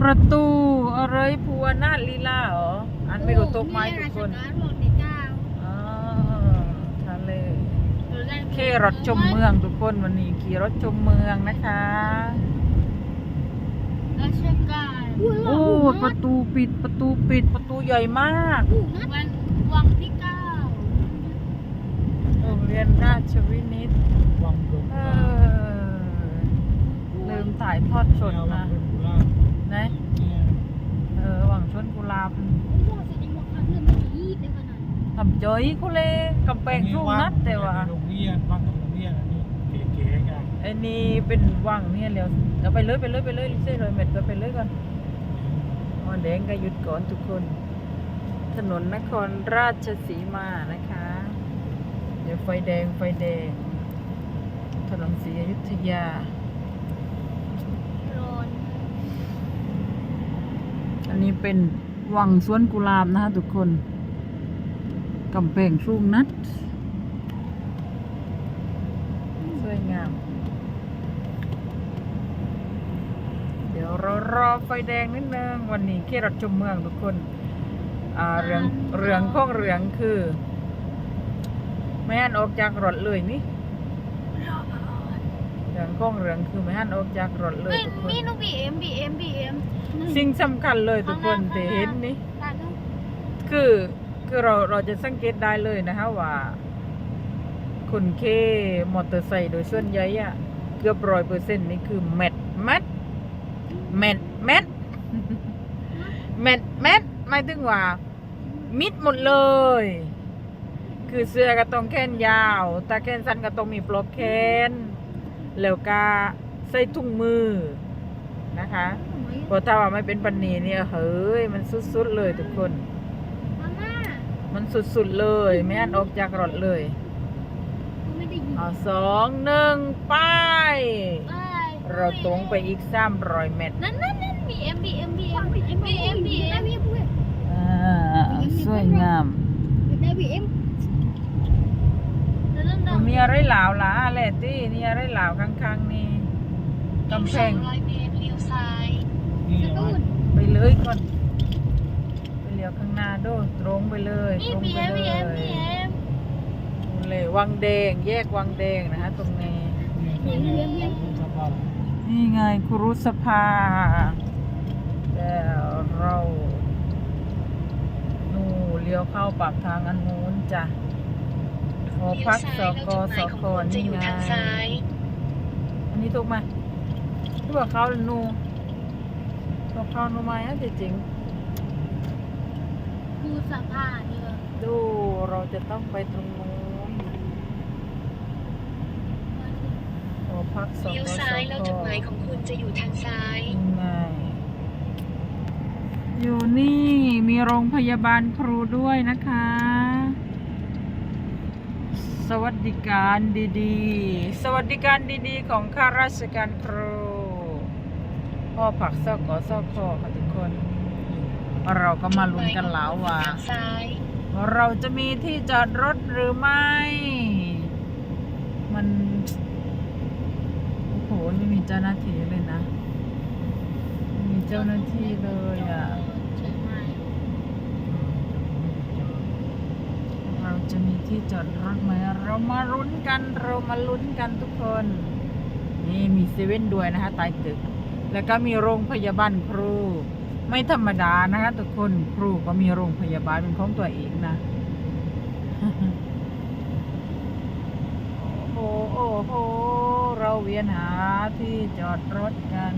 ประตูอะไรพัวนาถลีลาเหรอ อันไม่รู้ตกไม้ทุกคนราชการบอกในเก้าอ๋อทะเลหรือได้เครถชมเมืองทุกคนวันนี้ขี่รถชมเมืองนะคะราชการโอ้ประตูปิดประตูปิดประตูใหญ่มากวันวังที่เก้าโรงเรียนราชวินิตวังหลวงเออลืมถ่ายทอดสดวันะ งหลวงราชนะเนี่ยเออหวังชนกุหลาบพวกเสด็จบอกว่าเรื่องมันยีบได้ขนาดนั้นทำเจยคุเลกำแพงสูงนัดแต่ว่าโรงเรียนวังกับโรงเรียนอันนี้เก๋ๆกันไอ้นี่เป็นวังเนี่ยเร็วเอาไปเลยไปเลยไปเลยลิเซ่เลยเม็ดก็ไปเลยก่อนอ๋อแดงก็หยุดก่อนทุกคน ถนนนครราชสีมานะคะ เดี๋ยวไฟแดงไฟแดงถนนศรีอยุธยา ร้อน อันนี้เป็นวังสวนกุหลาบนะฮะทุกคนกำแพงสูงนัด สวยงาม เดี๋ยวเรารอไฟแดงนิดนึง วันนี้ขี่รถชมเมืองทุกคนอ่าเรืองเรืองข้องเรืองคือ ไม่หันออกจากรถเลยนี่เรืองข้องเรืองคือไม่หันออกจากรถเลยเฮ้ยทุกคนมีนูบีเอ็มบีเอ็มบีเอ็ม สิ่งสำคัญเลยทุกคนที่เห็นนี่ตาดูคือคือเราเราจะสังเกตได้เลยนะคะว่าคนเคมอเตอร์ไซค์โดยส่วนใหญ่อะเกือบร้อยเปอร์เซ็นต์นี่คือแมทแมทแมทแมทแมทแมทหมายถึงว่า มิดหมดเลย คือเสื้อก็ต้องแขนยาวตาแขนสั้นก็ต้องมีปลอกแขนแล้วก็ใส่ถุงมือนะคะเพราะถ้าว่าไม่เป็นปันนีเนี่ยเฮ้ยมันสุดๆเลยทุกคน มาม่ามันสุดๆเลยไม่อันออกจากรถเลยกูไม่ได้ยินเอาสองหนึ่งไปไปเราตรงไปอีกสามร้อยเมตรนั่นนั่นนั่นบีเอ็มบีเอ็มบีเอ็มบีเอ็มบีเอ็มบีเอ็มบีเอ็มอ่าสวยงามได้บีเอ็มแล้วนั่นมันมีอะไรเหลาวหลาแหละที่นี่อะไรเหลาวข้างๆนี่กำแพง ร้อยเมตรเลี้ยวซ้าย นี่กระตูนไปเลยก่อนไปเลี้ยวข้างหน้าโดตรงไปเลยนี่ตรงบีไปเอ็มบีเลเอ็มบียเอ็มเลยวังแดง แยกวังแดงนะฮะตรงนี้สภาพนี่ไงครุสภาแล้วเรานู่เลี้ยวเข้าปากทางอันนู้นจ้ะหอพักสกสคนี่ไงอันนี้ถูกไหมที่ว่าเขาหนู ตัวเขาหนูไหมอะจริงคือสภาเนี่ยๆดูเราจะต้องไปตรงนู้นหอพักสกเลี้ยวสซ้ายคแล้วจุดหมายของคุณจะอยู่ทางซ้ายนี่ไงอยู่นี่มีโรงพยาบาลครูด้วยนะคะ สวัสดิการดีๆ สวัสดิการดีๆ ของข้าราชการครูพ่ อผักเส้ากอซอกคอค่ะทุกคน เราก็มาลุ้นกันแล้วว่า ซ้ายเราจะมีที่จอดรถหรือไม่ มัน โอ้โห ไม่มีเจ้าหน้าที่เลยนะไม่มีเจ้าหน้าที่เลยอะ ใช่ไหมเราจะมีที่จอดรถไหม เรามาลุ้นกัน เรามาลุ้นกันทุกคน นี่มีเซเว่นด้วยนะคะใต้ตึก แล้วก็มีโรงพยาบาลครู ไม่ธรรมดานะคะทุกคนครูก็มีโรงพยาบาลเป็นของตัวเองนะ โอ้โหเราเวียนหาที่จอดรถกัน